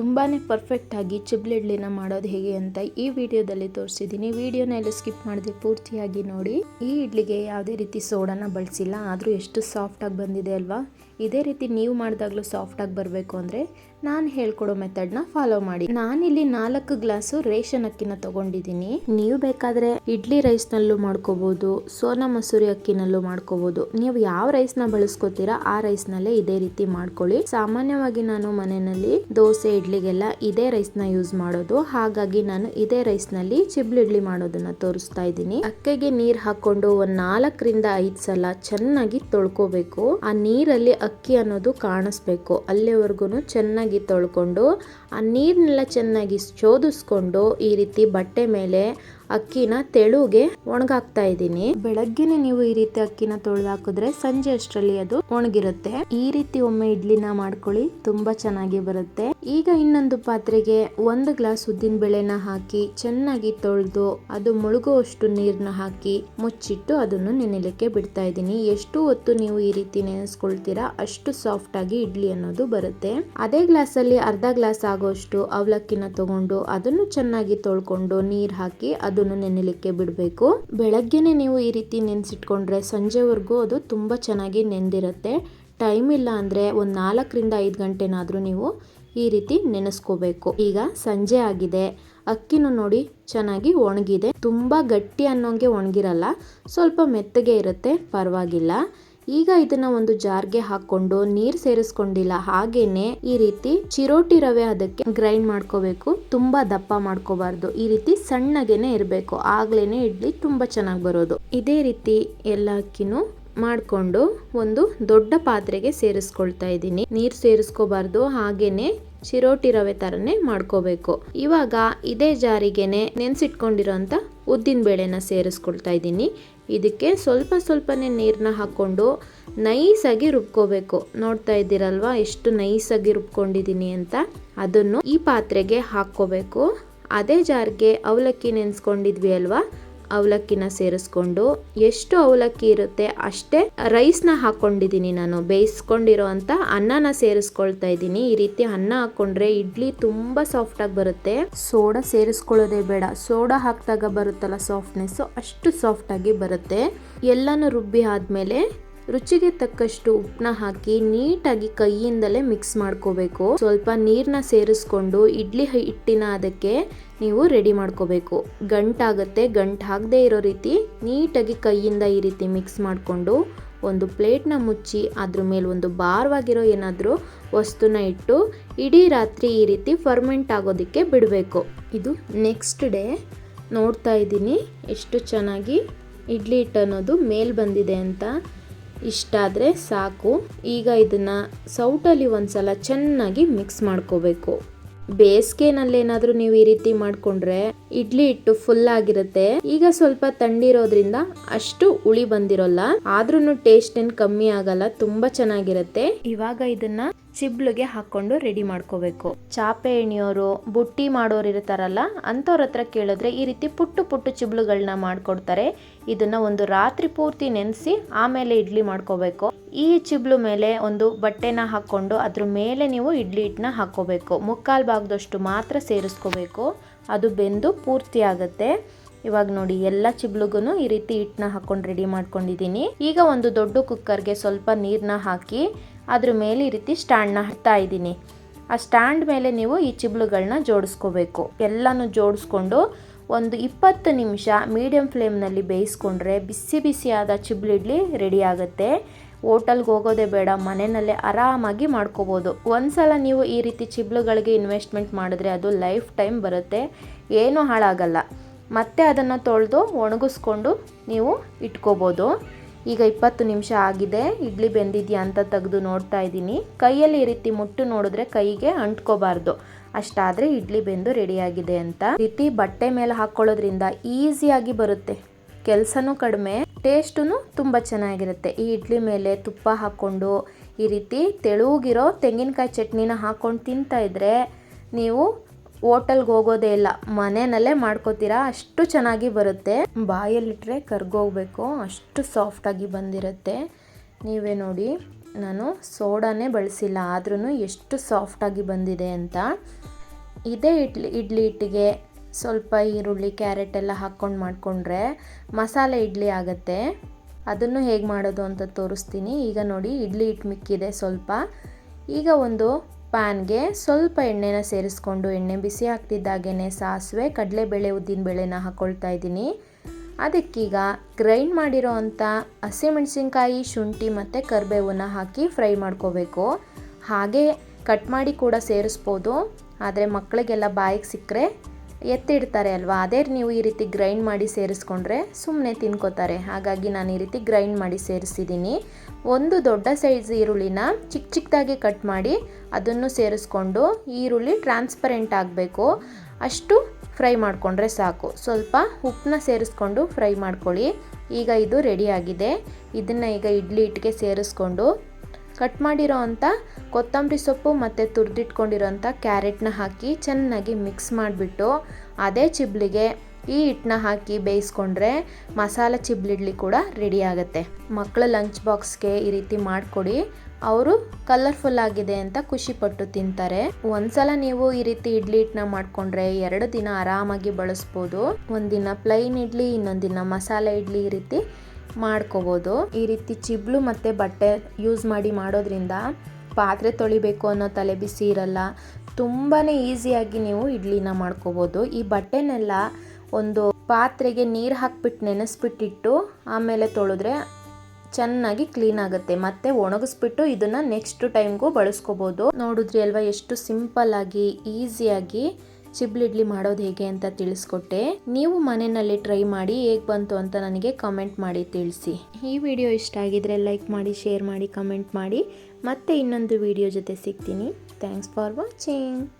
ತುಂಬಾ ಪರ್ಫೆಕ್ಟಾಗಿ ಚಿಬ್ಲಿ ಇಡ್ಲಿನ ಮಾಡೋದು ಹೇಗೆ ಅಂತ ಈ ವಿಡಿಯೋದಲ್ಲಿ ತೋರಿಸಿದ್ದೀನಿ. ವಿಡಿಯೋನ ಎಲ್ಲ ಸ್ಕಿಪ್ ಮಾಡದೆ ಪೂರ್ತಿಯಾಗಿ ನೋಡಿ. ಈ ಇಡ್ಲಿಗೆ ಯಾವುದೇ ರೀತಿ ಸೋಡಾನ ಬಳಸಿಲ್ಲ, ಆದರೂ ಎಷ್ಟು ಸಾಫ್ಟಾಗಿ ಬಂದಿದೆ ಅಲ್ವಾ? ಇದೇ ರೀತಿ ನೀವು ಮಾಡಿದಾಗಲೂ ಸಾಫ್ಟಾಗಿ ಬರಬೇಕು ಅಂದರೆ ನಾನು ಹೇಳ್ಕೊಡೋ ಮೆಥಡ್ನ ಫಾಲೋ ಮಾಡಿ. ನಾನಿಲ್ಲಿ ನಾಲ್ಕು ಗ್ಲಾಸು ರೇಷನ್ ಅಕ್ಕಿನ ತೊಗೊಂಡಿದ್ದೀನಿ. ನೀವು ಬೇಕಾದರೆ ಇಡ್ಲಿ ರೈಸ್ನಲ್ಲೂ ಮಾಡ್ಕೋಬೋದು, ಸೋನಾ ಮಸೂರಿ ಅಕ್ಕಿನಲ್ಲೂ ಮಾಡ್ಕೋಬೋದು. ನೀವು ಯಾವ ರೈಸ್ನ ಬಳಸ್ಕೋತೀರಾ ಆ ರೈಸ್ನಲ್ಲೇ ಇದೇ ರೀತಿ ಮಾಡ್ಕೊಳ್ಳಿ. ಸಾಮಾನ್ಯವಾಗಿ ನಾನು ಮನೆಯಲ್ಲಿ ದೋಸೆ, ಇಡ್ಲಿಗೆಲ್ಲ ಇದೇ ರೈಸ್ನ ಯೂಸ್ ಮಾಡೋದು. ಹಾಗಾಗಿ ನಾನು ಇದೇ ರೈಸ್ನಲ್ಲಿ ಚಿಬ್ಲಿ ಇಡ್ಲಿ ಮಾಡೋದನ್ನ ತೋರಿಸ್ತಾ ಇದ್ದೀನಿ. ಅಕ್ಕಿಗೆ ನೀರು ಹಾಕೊಂಡು ಒಂದ್ ನಾಲ್ಕರಿಂದ ಐದು ಸಲ ಚೆನ್ನಾಗಿ ತೊಳ್ಕೋಬೇಕು. ಆ ನೀರಲ್ಲಿ ಅಕ್ಕಿ ಅನ್ನೋದು ಕಾಣಿಸ್ಬೇಕು. ಅಲ್ಲಿವರೆಗೂ ಚೆನ್ನಾಗಿ ತೊಳ್ಕೊಂಡು ಆ ನೀರನ್ನೆಲ್ಲ ಚೆನ್ನಾಗಿ ಶೋಧಿಸ್ಕೊಂಡು ಈ ರೀತಿ ಬಟ್ಟೆ ಮೇಲೆ ಅಕ್ಕಿನ ತೆಳುಗೆ ಒಣಗಾಕ್ತಾ ಇದ್ದೀನಿ. ಬೆಳಗ್ಗೆನೆ ನೀವು ಈ ರೀತಿ ಅಕ್ಕಿನ ತೊಳೆದು ಹಾಕಿದ್ರೆ ಸಂಜೆ ಅಷ್ಟರಲ್ಲಿ ಅದು ಒಣಗಿರುತ್ತೆ. ಈ ರೀತಿ ಒಮ್ಮೆ ಇಡ್ಲಿನ ಮಾಡ್ಕೊಳ್ಳಿ, ತುಂಬಾ ಚೆನ್ನಾಗಿ ಬರುತ್ತೆ. ಈಗ ಇನ್ನೊಂದು ಪಾತ್ರೆಗೆ ಒಂದು ಗ್ಲಾಸ್ ಉದ್ದಿನ ಬೇಳೆನ ಹಾಕಿ ಚೆನ್ನಾಗಿ ತೊಳೆದು ಅದು ಮುಳುಗುವಷ್ಟು ನೀರನ್ನ ಹಾಕಿ ಮುಚ್ಚಿಟ್ಟು ಅದನ್ನು ನೆನೆಲಿಕ್ಕೆ ಬಿಡ್ತಾ ಇದ್ದೀನಿ. ಎಷ್ಟು ಹೊತ್ತು ನೀವು ಈ ರೀತಿ ನೆನೆಸ್ಕೊಳ್ತೀರಾ ಅಷ್ಟು ಸಾಫ್ಟ್ ಆಗಿ ಇಡ್ಲಿ ಅನ್ನೋದು ಬರುತ್ತೆ. ಅದೇ ಗ್ಲಾಸ್ ಅಲ್ಲಿ ಅರ್ಧ ಗ್ಲಾಸ್ ಆಗೋಷ್ಟು ಅವಲಕ್ಕಿನ ತಗೊಂಡು ಅದನ್ನು ಚೆನ್ನಾಗಿ ತೊಳ್ಕೊಂಡು ನೀರ್ ಹಾಕಿ ಅದನ್ನು ನೆನೆಲಿಕ್ಕೆ ಬಿಡಬೇಕು. ಬೆಳಗ್ಗೆನೆ ನೀವು ಈ ರೀತಿ ನೆನೆಸಿಟ್ಕೊಂಡ್ರೆ ಸಂಜೆವರೆಗೂ ಅದು ತುಂಬಾ ಚೆನ್ನಾಗಿ ನೆಂದಿರುತ್ತೆ. ಟೈಮ್ ಇಲ್ಲ ಅಂದ್ರೆ ಒಂದು ನಾಲ್ಕರಿಂದ ಐದು ಗಂಟೆನಾದರೂ ನೀವು ಈ ರೀತಿ ನೆನೆಸ್ಕೋಬೇಕು. ಈಗ ಸಂಜೆ ಆಗಿದೆ. ಅಕ್ಕಿನೂ ನೋಡಿ ಚೆನ್ನಾಗಿ ಒಣಗಿದೆ. ತುಂಬ ಗಟ್ಟಿ ಅನ್ನೋಂಗೆ ಒಣಗಿರಲ್ಲ. ಸ್ವಲ್ಪ ಮೆತ್ತಗೆ ಇರುತ್ತೆ. ಪರವಾಗಿಲ್ಲ. ಈಗ ಇದನ್ನ ಒಂದು ಜಾರ್ಗೆ ಹಾಕೊಂಡು ನೀರ್ ಸೇರಿಸ್ಕೊಂಡಿಲ್ಲ, ಹಾಗೇನೆ ಈ ರೀತಿ ಚಿರೋಟಿ ರವೆ ಅದಕ್ಕೆ ಗ್ರೈಂಡ್ ಮಾಡ್ಕೋಬೇಕು, ತುಂಬಾ ದಪ್ಪ ಮಾಡ್ಕೋಬಾರ್ದು. ಈ ರೀತಿ ಸಣ್ಣಗೆನೆ ಇರಬೇಕು, ಆಗ್ಲೇನೆ ಇಡ್ಲಿ ತುಂಬಾ ಚೆನ್ನಾಗಿ ಬರೋದು. ಇದೇ ರೀತಿ ಎಲ್ಲ ಅಕ್ಕಿನೂ ಮಾಡಿಕೊಂಡು ಒಂದು ದೊಡ್ಡ ಪಾತ್ರೆಗೆ ಸೇರಿಸ್ಕೊಳ್ತಾ ಇದ್ದೀನಿ. ನೀರು ಸೇರಿಸ್ಕೋಬಾರ್ದು, ಹಾಗೇನೆ ಚಿರೋಟಿ ರವೆ ತರನೇ ಮಾಡ್ಕೋಬೇಕು. ಇವಾಗ ಇದೇ ಜಾರಿಗೆನೆ ನೆನ್ಸಿಟ್ಕೊಂಡಿರೋಂಥ ಉದ್ದಿನ ಬೇಳೆನ ಸೇರಿಸ್ಕೊಳ್ತಾ ಇದ್ದೀನಿ. ಇದಕ್ಕೆ ಸ್ವಲ್ಪ ಸ್ವಲ್ಪನೇ ನೀರನ್ನ ಹಾಕ್ಕೊಂಡು ನೈಸಾಗಿ ರುಬ್ಕೋಬೇಕು. ನೋಡ್ತಾ ಇದ್ದೀರಲ್ವ? ಎಷ್ಟು ನೈಸಾಗಿ ರುಬ್ಕೊಂಡಿದ್ದೀನಿ ಅಂತ. ಅದನ್ನು ಈ ಪಾತ್ರೆಗೆ ಹಾಕ್ಕೋಬೇಕು. ಅದೇ ಜಾರ್ಗೆ ಅವಲಕ್ಕಿ ನೆನೆಸ್ಕೊಂಡಿದ್ವಿ ಅಲ್ವಾ? ಅವಲಕ್ಕಿನ ಸೇರಿಸ್ಕೊಂಡು ಎಷ್ಟು ಅವಲಕ್ಕಿ ಇರುತ್ತೆ ಅಷ್ಟೇ ರೈಸ್ನ ಹಾಕೊಂಡಿದ್ದೀನಿ ನಾನು. ಬೇಯಿಸ್ಕೊಂಡಿರೋ ಅಂತ ಅನ್ನನ ಸೇರಿಸ್ಕೊಳ್ತಾ ಇದ್ದೀನಿ. ಈ ರೀತಿ ಅನ್ನ ಹಾಕೊಂಡ್ರೆ ಇಡ್ಲಿ ತುಂಬಾ ಸಾಫ್ಟ್ ಆಗಿ ಬರುತ್ತೆ. ಸೋಡಾ ಸೇರಿಸ್ಕೊಳ್ಳೋದೇ ಬೇಡ. ಸೋಡಾ ಹಾಕಿದಾಗ ಬರುತ್ತಲ್ಲ ಸಾಫ್ಟ್ನೆಸ್ ಅಷ್ಟು ಸಾಫ್ಟ್ ಆಗಿ ಬರುತ್ತೆ. ಎಲ್ಲಾನು ರುಬ್ಬಿ ಆದ್ಮೇಲೆ ರುಚಿಗೆ ತಕ್ಕಷ್ಟು ಉಪ್ಪನ್ನ ಹಾಕಿ ನೀಟಾಗಿ ಕೈಯಿಂದಲೇ ಮಿಕ್ಸ್ ಮಾಡ್ಕೋಬೇಕು. ಸ್ವಲ್ಪ ನೀರನ್ನ ಸೇರಿಸ್ಕೊಂಡು ಇಡ್ಲಿ ಹಿಟ್ಟಿನ ಅದಕ್ಕೆ ನೀವು ರೆಡಿ ಮಾಡ್ಕೋಬೇಕು. ಗಂಟಾಗುತ್ತೆ ಗಂಟು ಹಾಕದೇ ಇರೋ ರೀತಿ ನೀಟಾಗಿ ಕೈಯಿಂದ ಈ ರೀತಿ ಮಿಕ್ಸ್ ಮಾಡಿಕೊಂಡು ಒಂದು ಪ್ಲೇಟ್ನ ಮುಚ್ಚಿ ಅದ್ರ ಮೇಲೆ ಒಂದು ಭಾರವಾಗಿರೋ ಏನಾದರೂ ವಸ್ತುನ ಇಟ್ಟು ಇಡೀ ರಾತ್ರಿ ಈ ರೀತಿ ಫರ್ಮೆಂಟ್ ಆಗೋದಕ್ಕೆ ಬಿಡಬೇಕು. ಇದು ನೆಕ್ಸ್ಟ್ ಡೇ ನೋಡ್ತಾ ಇದ್ದೀನಿ ಎಷ್ಟು ಚೆನ್ನಾಗಿ ಇಡ್ಲಿ ಹಿಟ್ಟು ಅನ್ನೋದು ಮೇಲ್ ಬಂದಿದೆ ಅಂತ. ಇಷ್ಟಾದರೆ ಸಾಕು. ಈಗ ಇದನ್ನು ಸೌಟಲ್ಲಿ ಒಂದು ಸಲ ಚೆನ್ನಾಗಿ ಮಿಕ್ಸ್ ಮಾಡ್ಕೋಬೇಕು. ಬೇಸಿಗೆನಲ್ಲೇನಾದ್ರೂ ನೀವು ಈ ರೀತಿ ಮಾಡ್ಕೊಂಡ್ರೆ ಇಡ್ಲಿ ಹಿಟ್ಟು ಫುಲ್ ಆಗಿರುತ್ತೆ. ಈಗ ಸ್ವಲ್ಪ ತಣ್ಣಿರೋದ್ರಿಂದ ಅಷ್ಟು ಉಳಿ ಬಂದಿರೋಲ್ಲ. ಆದ್ರೂ ಟೇಸ್ಟ್ ಏನ್ ಕಮ್ಮಿ ಆಗಲ್ಲ, ತುಂಬಾ ಚೆನ್ನಾಗಿರುತ್ತೆ. ಇವಾಗ ಇದನ್ನ ಚಿಬ್ಳಿಗೆ ಹಾಕೊಂಡು ರೆಡಿ ಮಾಡ್ಕೋಬೇಕು. ಚಾಪೆ ಎಣಿಯೋರು, ಬುಟ್ಟಿ ಮಾಡೋರು ಇರ್ತಾರಲ್ಲ, ಅಂಥವ್ರ ಹತ್ರ ಕೇಳಿದ್ರೆ ಈ ರೀತಿ ಪುಟ್ಟು ಪುಟ್ಟು ಚಿಬ್ಳುಗಳನ್ನ ಮಾಡ್ಕೊಡ್ತಾರೆ. ಇದನ್ನ ಒಂದು ರಾತ್ರಿ ಪೂರ್ತಿ ನೆನೆಸಿ ಆಮೇಲೆ ಇಡ್ಲಿ ಮಾಡ್ಕೋಬೇಕು. ಈ ಚಿಬ್ಲು ಮೇಲೆ ಒಂದು ಬಟ್ಟೆನ ಹಾಕ್ಕೊಂಡು ಅದ್ರ ಮೇಲೆ ನೀವು ಇಡ್ಲಿ ಹಿಟ್ಟನ್ನ ಹಾಕ್ಕೋಬೇಕು. ಮುಕ್ಕಾಲು ಭಾಗದಷ್ಟು ಮಾತ್ರ ಸೇರಿಸ್ಕೋಬೇಕು. ಅದು ಬೆಂದು ಪೂರ್ತಿ ಆಗುತ್ತೆ. ಇವಾಗ ನೋಡಿ, ಎಲ್ಲ ಚಿಬ್ಲುಗೂ ಈ ರೀತಿ ಹಿಟ್ಟನ್ನ ಹಾಕ್ಕೊಂಡು ರೆಡಿ ಮಾಡ್ಕೊಂಡಿದ್ದೀನಿ. ಈಗ ಒಂದು ದೊಡ್ಡ ಕುಕ್ಕರ್ಗೆ ಸ್ವಲ್ಪ ನೀರನ್ನ ಹಾಕಿ ಅದ್ರ ಮೇಲೆ ಈ ರೀತಿ ಸ್ಟ್ಯಾಂಡ್ನ ಹಾಕ್ತಾ ಇದ್ದೀನಿ. ಆ ಸ್ಟ್ಯಾಂಡ್ ಮೇಲೆ ನೀವು ಈ ಚಿಬ್ಲುಗಳನ್ನ ಜೋಡಿಸ್ಕೋಬೇಕು. ಎಲ್ಲನೂ ಜೋಡಿಸ್ಕೊಂಡು ಒಂದು ಇಪ್ಪತ್ತು ನಿಮಿಷ ಮೀಡಿಯಂ ಫ್ಲೇಮ್ನಲ್ಲಿ ಬೇಯಿಸ್ಕೊಂಡ್ರೆ ಬಿಸಿ ಬಿಸಿಯಾದ ಚಿಬ್ಲಿಡ್ಲಿ ರೆಡಿ ಆಗುತ್ತೆ. ಹೋಟೆಲ್ಗೆ ಹೋಗೋದೇ ಬೇಡ, ಮನೆಯಲ್ಲೇ ಆರಾಮಾಗಿ ಮಾಡ್ಕೋಬೋದು. ಒಂದ್ಸಲ ನೀವು ಈ ರೀತಿ ಚಿಬ್ಳುಗಳಿಗೆ ಇನ್ವೆಸ್ಟ್ಮೆಂಟ್ ಮಾಡಿದ್ರೆ ಅದು ಲೈಫ್ ಟೈಮ್ ಬರುತ್ತೆ, ಏನೂ ಹಾಳಾಗಲ್ಲ. ಮತ್ತೆ ಅದನ್ನು ತೊಳೆದು ಒಣಗಿಸ್ಕೊಂಡು ನೀವು ಇಟ್ಕೋಬೋದು. ಈಗ ಇಪ್ಪತ್ತು ನಿಮಿಷ ಆಗಿದೆ, ಇಡ್ಲಿ ಬೆಂದಿದೆಯಾ ಅಂತ ತೆಗೆದು ನೋಡ್ತಾ ಇದ್ದೀನಿ. ಕೈಯಲ್ಲಿ ಈ ರೀತಿ ಮುಟ್ಟು ನೋಡಿದ್ರೆ ಕೈಗೆ ಅಂಟ್ಕೋಬಾರ್ದು. ಅಷ್ಟಾದರೆ ಇಡ್ಲಿ ಬೆಂದು ರೆಡಿಯಾಗಿದೆ ಅಂತ. ರೀತಿ ಬಟ್ಟೆ ಮೇಲೆ ಹಾಕ್ಕೊಳ್ಳೋದ್ರಿಂದ ಈಸಿಯಾಗಿ ಬರುತ್ತೆ. ಕೆಲಸನೂ ಕಡಿಮೆ. ಟೇಸ್ಟೂ ತುಂಬ ಚೆನ್ನಾಗಿರುತ್ತೆ. ಈ ಇಡ್ಲಿ ಮೇಲೆ ತುಪ್ಪ ಹಾಕ್ಕೊಂಡು ಈ ರೀತಿ ತೆಳುಗಿರೋ ತೆಂಗಿನಕಾಯಿ ಚಟ್ನಿನ ಹಾಕ್ಕೊಂಡು ತಿಂತಾ ಇದ್ರೆ ನೀವು ಹೋಟೆಲ್ಗೆ ಹೋಗೋದೇ ಇಲ್ಲ, ಮನೆಯಲ್ಲೇ ಮಾಡ್ಕೋತೀರಾ, ಅಷ್ಟು ಚೆನ್ನಾಗಿ ಬರುತ್ತೆ. ಬಾಯಲ್ಲಿಟ್ಟರೆ ಕರ್ಗೋಗ್ಬೇಕು ಅಷ್ಟು ಸಾಫ್ಟಾಗಿ ಬಂದಿರುತ್ತೆ. ನೀವೇ ನೋಡಿ, ನಾನು ಸೋಡಾನೇ ಬಳಸಿಲ್ಲ ಆದ್ರೂ ಎಷ್ಟು ಸಾಫ್ಟಾಗಿ ಬಂದಿದೆ ಅಂತ. ಇದೇ ಇಡ್ಲಿ ಇಡ್ಲಿ ಹಿಟ್ಟಿಗೆ ಸ್ವಲ್ಪ ಈರುಳ್ಳಿ, ಕ್ಯಾರೆಟ್ ಎಲ್ಲ ಹಾಕ್ಕೊಂಡು ಮಾಡಿಕೊಂಡ್ರೆ ಮಸಾಲೆ ಇಡ್ಲಿ ಆಗುತ್ತೆ. ಅದನ್ನು ಹೇಗೆ ಮಾಡೋದು ಅಂತ ತೋರಿಸ್ತೀನಿ. ಈಗ ನೋಡಿ, ಇಡ್ಲಿ ಹಿಟ್ಟು ಮಿಕ್ಕಿದೆ ಸ್ವಲ್ಪ. ಈಗ ಒಂದು ಪ್ಯಾನ್ಗೆ ಸ್ವಲ್ಪ ಎಣ್ಣೆನ ಸೇರಿಸ್ಕೊಂಡು, ಎಣ್ಣೆ ಬಿಸಿ ಹಾಕ್ತಿದ್ದಾಗೇ ಸಾಸಿವೆ, ಕಡಲೆಬೇಳೆ ಉದ್ದಿನಬೇಳೆನ ಹಾಕ್ಕೊಳ್ತಾ ಇದ್ದೀನಿ. ಅದಕ್ಕೀಗ ಗ್ರೈಂಡ್ ಮಾಡಿರೋ ಅಂಥ ಹಸಿಮೆಣಸಿನ್ಕಾಯಿ, ಶುಂಠಿ ಮತ್ತು ಕರಿಬೇವನ್ನ ಹಾಕಿ ಫ್ರೈ ಮಾಡ್ಕೋಬೇಕು. ಹಾಗೆ ಕಟ್ ಮಾಡಿ ಕೂಡ ಸೇರಿಸ್ಬೋದು. ಆದರೆ ಮಕ್ಕಳಿಗೆಲ್ಲ ಬಾಯಿಗೆ ಸಿಕ್ಕರೆ ಎತ್ತಿಡ್ತಾರೆ ಅಲ್ವಾ? ಅದೇ ನೀವು ಈ ರೀತಿ ಗ್ರೈಂಡ್ ಮಾಡಿ ಸೇರಿಸ್ಕೊಂಡ್ರೆ ಸುಮ್ಮನೆ ತಿನ್ಕೋತಾರೆ. ಹಾಗಾಗಿ ನಾನು ಈ ರೀತಿ ಗ್ರೈಂಡ್ ಮಾಡಿ ಸೇರಿಸಿದ್ದೀನಿ. ಒಂದು ದೊಡ್ಡ ಸೈಜ್ ಈರುಳ್ಳಿನ ಚಿಕ್ಕ ಚಿಕ್ಕದಾಗಿ ಕಟ್ ಮಾಡಿ ಅದನ್ನು ಸೇರಿಸ್ಕೊಂಡು ಈರುಳ್ಳಿ ಟ್ರಾನ್ಸ್ಪರೆಂಟ್ ಆಗಬೇಕು. ಅಷ್ಟು ಫ್ರೈ ಮಾಡಿಕೊಂಡ್ರೆ ಸಾಕು. ಸ್ವಲ್ಪ ಉಪ್ಪನ್ನ ಸೇರಿಸ್ಕೊಂಡು ಫ್ರೈ ಮಾಡ್ಕೊಳ್ಳಿ. ಈಗ ಇದು ರೆಡಿಯಾಗಿದೆ ಇದನ್ನು ಈಗ ಇಡ್ಲಿ ಹಿಟ್ಟಿಗೆ ಸೇರಿಸ್ಕೊಂಡು ಕಟ್ ಮಾಡಿರೋ ಅಂಥ ಕೊತ್ತಂಬರಿ ಸೊಪ್ಪು ಮತ್ತು ತುರಿದಿಟ್ಕೊಂಡಿರೋಂಥ ಕ್ಯಾರೆಟ್ನ ಹಾಕಿ ಚೆನ್ನಾಗಿ ಮಿಕ್ಸ್ ಮಾಡಿಬಿಟ್ಟು ಅದೇ ಚಿಬ್ಲಿಗೆ ಈ ಹಿಟ್ಟನ್ನ ಹಾಕಿ ಬೇಯಿಸ್ಕೊಂಡ್ರೆ ಮಸಾಲ ಚಿಬ್ಲಿಡ್ಲಿ ಕೂಡ ರೆಡಿ ಆಗುತ್ತೆ. ಮಕ್ಕಳ ಲಂಚ್ ಬಾಕ್ಸ್ಗೆ ಈ ರೀತಿ ಮಾಡಿಕೊಡಿ. ಅವರು ಕಲರ್ಫುಲ್ ಆಗಿದೆ ಅಂತ ಖುಷಿಪಟ್ಟು ತಿಂತಾರೆ. ಒಂದ್ಸಲ ನೀವು ಈ ರೀತಿ ಇಡ್ಲಿ ಹಿಟ್ಟನ್ನ ಮಾಡಿಕೊಂಡ್ರೆ ಎರಡು ದಿನ ಆರಾಮಾಗಿ ಬಳಸ್ಬೋದು. ಒಂದಿನ ಪ್ಲೈನ್ ಇಡ್ಲಿ, ಇನ್ನೊಂದಿನ ಮಸಾಲೆ ಇಡ್ಲಿ ಈ ರೀತಿ ಮಾಡ್ಕೋಬೋದು. ಈ ರೀತಿ ಚಿಬ್ಲು ಮತ್ತು ಬಟ್ಟೆ ಯೂಸ್ ಮಾಡಿ ಮಾಡೋದ್ರಿಂದ ಪಾತ್ರೆ ತೊಳಿಬೇಕು ಅನ್ನೋ ತಲೆ ಬಿಸಿ ಇರಲ್ಲ. ತುಂಬಾ ಈಸಿಯಾಗಿ ನೀವು ಇಡ್ಲಿನ ಮಾಡ್ಕೋಬೋದು. ಈ ಬಟ್ಟೆನೆಲ್ಲ ಒಂದು ಪಾತ್ರೆಗೆ ನೀರು ಹಾಕ್ಬಿಟ್ಟು ನೆನೆಸ್ಬಿಟ್ಟಿಟ್ಟು ಆಮೇಲೆ ತೊಳೆದ್ರೆ ಚೆನ್ನಾಗಿ ಕ್ಲೀನ್ ಆಗುತ್ತೆ. ಮತ್ತೆ ಒಣಗಿಸ್ಬಿಟ್ಟು ಇದನ್ನ ನೆಕ್ಸ್ಟ್ ಟೈಮ್ಗೂ ಬಳಸ್ಕೋಬೋದು. ನೋಡಿದ್ರಿ ಅಲ್ವಾ, ಎಷ್ಟು ಸಿಂಪಲ್ ಆಗಿ ಈಸಿಯಾಗಿ ಚಿಬ್ಲಿಡ್ಲಿ ಮಾಡೋದು ಹೇಗೆ ಅಂತ ತಿಳಿಸ್ಕೊಟ್ಟೆ. ನೀವು ಮನೆಯಲ್ಲಿ ಟ್ರೈ ಮಾಡಿ ಹೇಗೆ ಬಂತು ಅಂತ ನನಗೆ ಕಮೆಂಟ್ ಮಾಡಿ ತಿಳಿಸಿ. ಈ ವಿಡಿಯೋ ಇಷ್ಟ ಆಗಿದ್ರೆ ಲೈಕ್ ಮಾಡಿ, ಶೇರ್ ಮಾಡಿ, ಕಮೆಂಟ್ ಮಾಡಿ. ಮತ್ತೆ ಇನ್ನೊಂದು ವಿಡಿಯೋ ಜೊತೆ ಸಿಗ್ತೀನಿ. Thanks for watching.